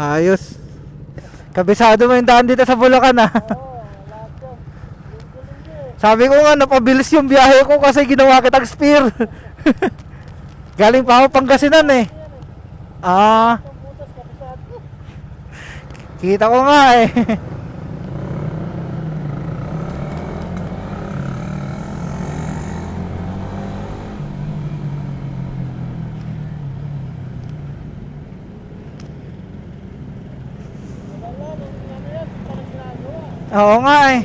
Ayos. Kabisado mo yung daan dito sa Bulacan ah. Sabi ko nga, napabilis yung biyahe ko kasi ginawa kitang spear. Galing pa ako Pangasinan eh. Ah. Kita ko nga eh. Oo nga eh.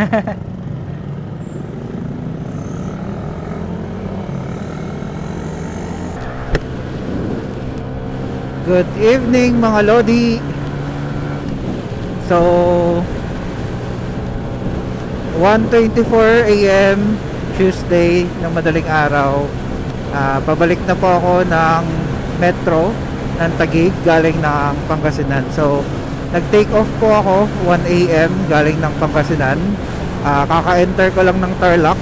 Good evening mga Lodi. So 1:24 AM Tuesday ng madaling araw. Ah, pabalik na po ako ng metro ng Taguig galing ng Pangasinan. So nag-take off po ako 1 AM galing ng Pangasinan. Ah, kaka-enter ko lang ng Tarlac.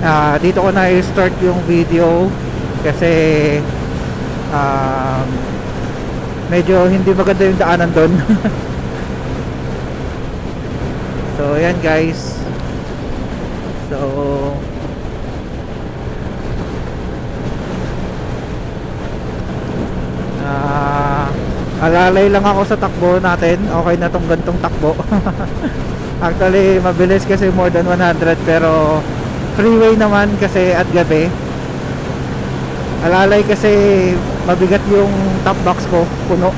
Ah, dito ko na i-start yung video kasi um, medyo hindi maganda yung daanan doon. so, yan guys. So, ah alalay lang ako sa takbo natin. Okay na tong gantong takbo. Actually, mabilis kasi more than 100 pero freeway naman kasi at gabi. Alalay kasi mabigat yung top box ko, puno.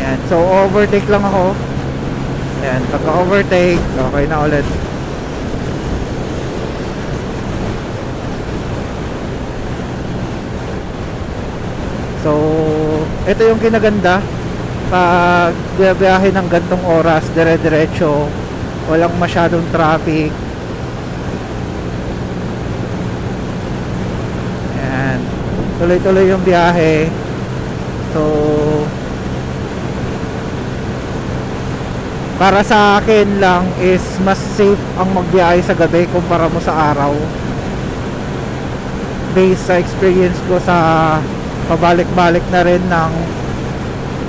Yan, so overtake lang ako. Yan, pagka overtake, okay na ulit. So, ito yung kinaganda pag biyahe ng gantong oras, dire-diretso, walang masyadong traffic, Yan. Tuloy-tuloy yung biyahe. So, para sa akin lang is mas safe ang magbiyahe sa gabi kumpara mo sa araw. Based sa experience ko sa pabalik-balik na rin ng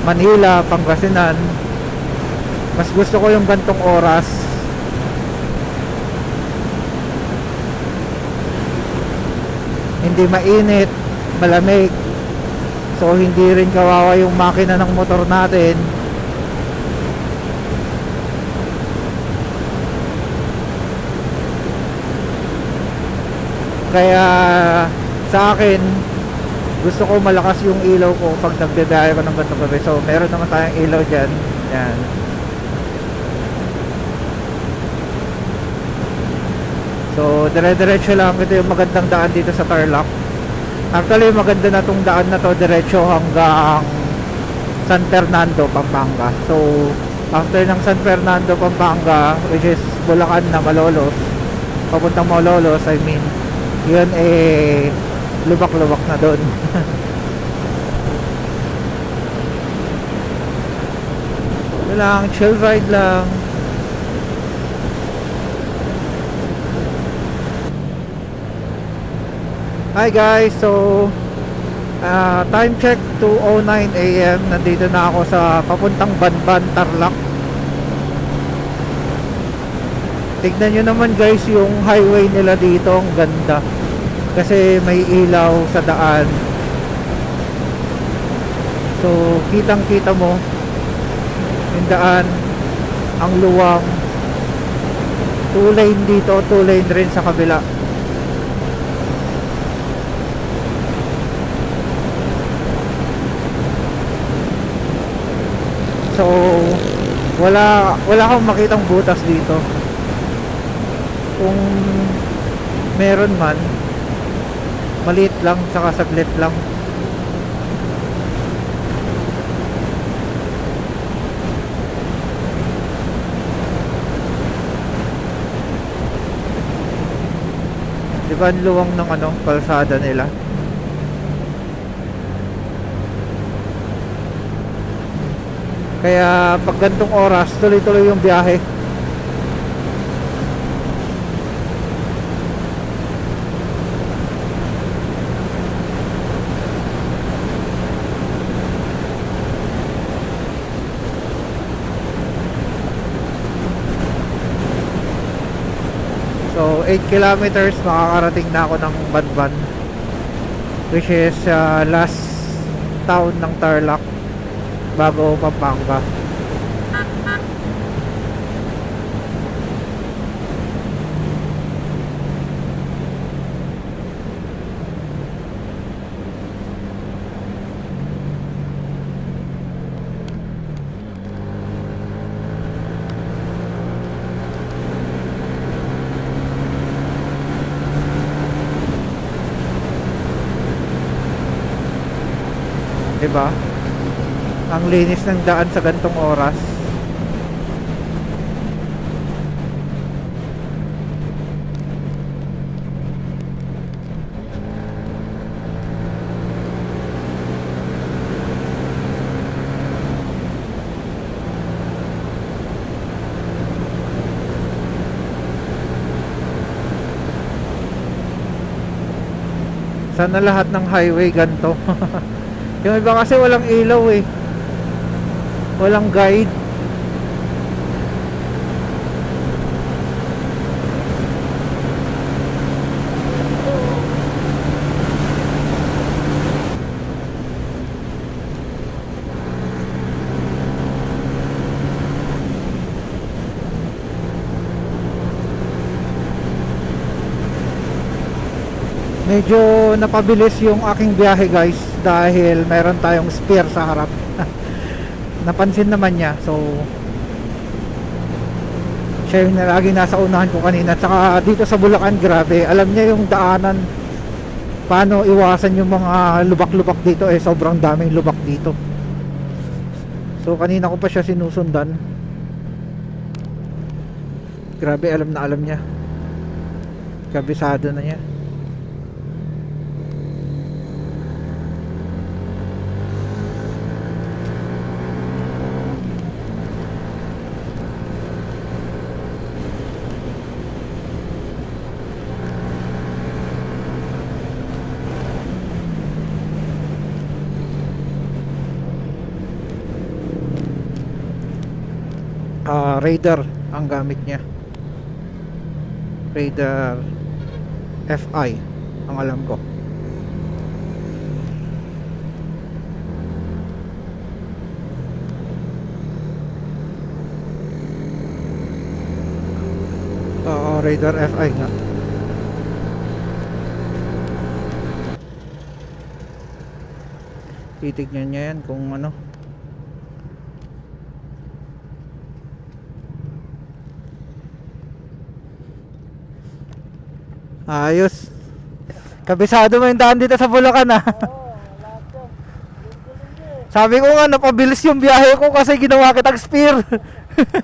Manila, Pangasinan, mas gusto ko yung gantong oras hindi mainit, malamig. So hindi rin kawawa yung makina ng motor natin. Kaya sa akin gusto ko malakas yung ilaw ko pag nagbibiyahe ko ng gantong gabi. So meron naman tayong ilaw dyan. Yan. So, dire-diretso lang. Ito yung magandang daan dito sa Tarlac. Actually, maganda na tong daan na to diretso hanggang San Fernando, Pampanga. So, after ng San Fernando, Pampanga, which is Bulacan na Malolos, papuntang Malolos, I mean, yun eh, lubak-lubak na doon. Ito lang, chill ride lang. Hi guys, so uh, time check 2.09 a.m. Nandito na ako sa papuntang Banban, Tarlac Tignan nyo naman guys yung highway nila dito, ang ganda Kasi may ilaw sa daan So kitang kita mo Yung daan Ang luwang Two lane dito, two lane rin sa kabila So wala wala akong makitang butas dito. Kung meron man maliit lang saka saglit lang. Di ba ang luwang ng ano, kalsada nila? Kaya pag gantong oras, tuloy-tuloy yung biyahe. So 8 kilometers makakarating na ako ng Banban which is uh, last town ng Tarlac bago Pampanga. Diba? Ang linis ng daan sa gantong oras. Sana lahat ng highway ganto. Yung iba kasi walang ilaw eh. Walang guide. Medyo napabilis yung aking biyahe guys dahil meron tayong spear sa harap. Napansin naman niya. So siya yung lagi nasa unahan ko kanina. Tsaka dito sa Bulacan, grabe. Alam niya yung daanan paano iwasan yung mga lubak-lubak dito eh sobrang daming lubak dito. So kanina ko pa siya sinusundan. Grabe, alam na alam niya. Kabisado na niya. Raider ang gamit niya. Raider FI ang alam ko. Oo, Raider FI nga. Titignan niya yan kung ano Ayos. Kabisado mo yung daan dito sa Bulacan ah. Sabi ko nga napabilis yung biyahe ko kasi ginawa kitang spear.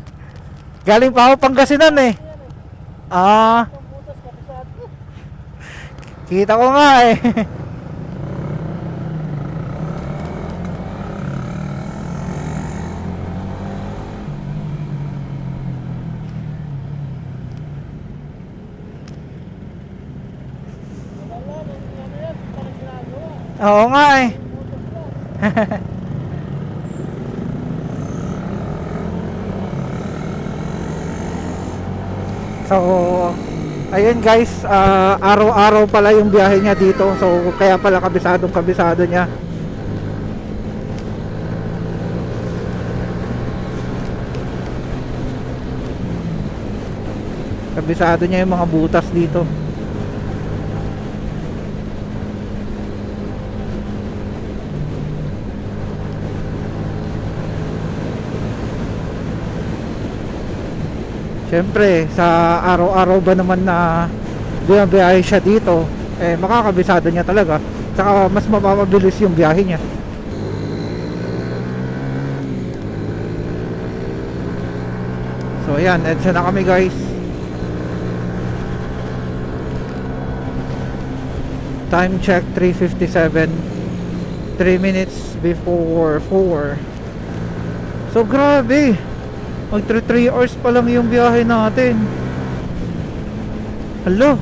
Galing pa ako Pangasinan eh. Ah. Kita ko nga eh. Oo nga eh. so, ayun guys, ah, araw-araw pala yung biyahe niya dito. So, kaya pala kabisadong kabisado niya. Kabisado niya yung mga butas dito. Siyempre, sa araw-araw ba naman na bumabiyahe siya dito, eh makakabisado niya talaga. Saka mas mapapabilis yung biyahe niya. So ayan, EDSA na kami guys. Time check 3.57 3 minutes before 4 So grabe Magtra 3 hours pa lang yung biyahe natin. Hello?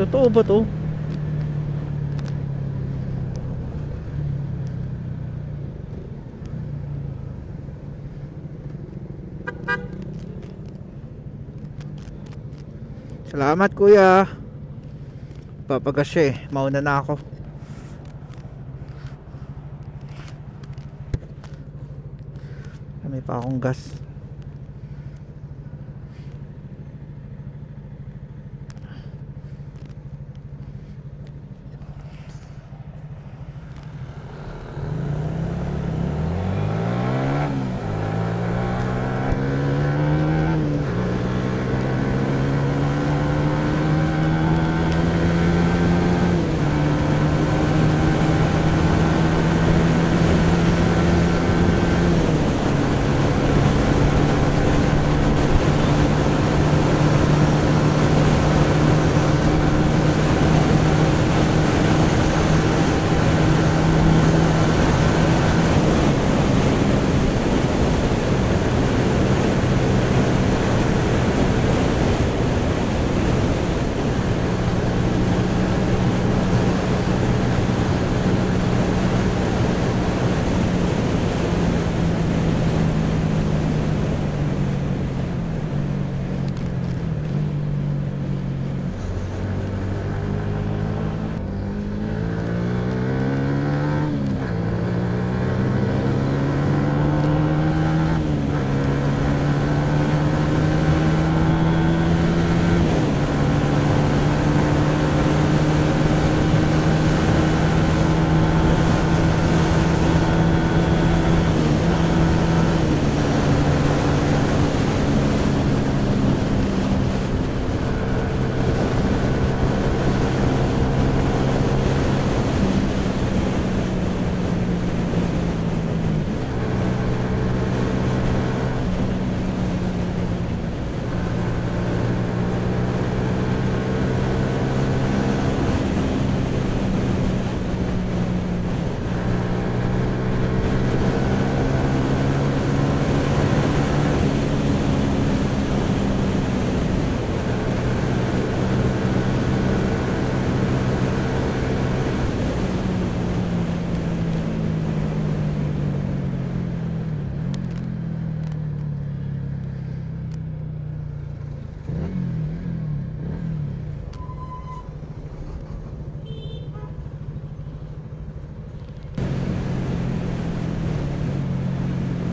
Totoo ba to? Salamat kuya. Papagas eh. Mauna na ako. May pa akong gas.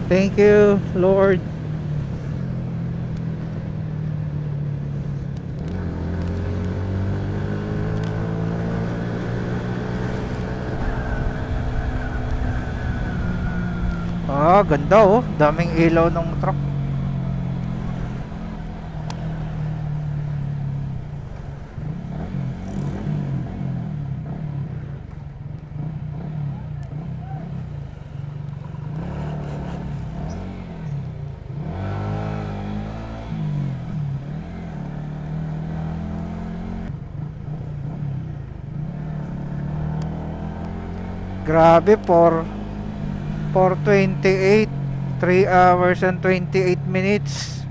Thank you, Lord. Ah, ganda oh. Daming ilaw ng truck. Grabe, for 428 3 hours and 28 minutes.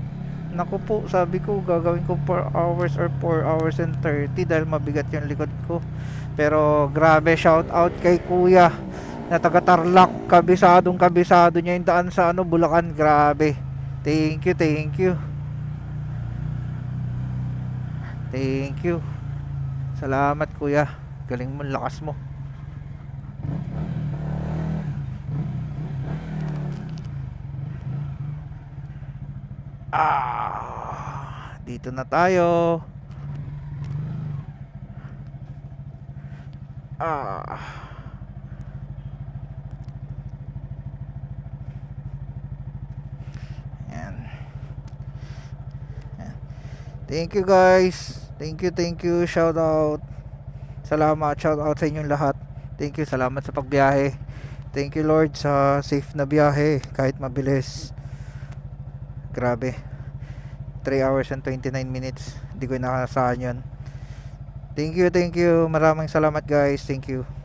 Naku po, sabi ko gagawin ko 4 hours or 4 hours and 30 dahil mabigat yung likod ko. Pero grabe shout out kay kuya na taga Tarlac kabisadong kabisado niya yung daan sa ano Bulacan. Grabe. Thank you thank you. Thank you. Salamat kuya. Galing mo lakas mo Ah, dito na tayo. Ah. Yan. Thank you guys. Thank you, thank you. Shout out. Salamat, shout out sa inyong lahat. Thank you, salamat sa pagbiyahe. Thank you Lord sa safe na biyahe kahit mabilis. Grabe. 3 hours and 29 minutes. Hindi ko inaasahan yun. Thank you, thank you. Maraming salamat guys. Thank you.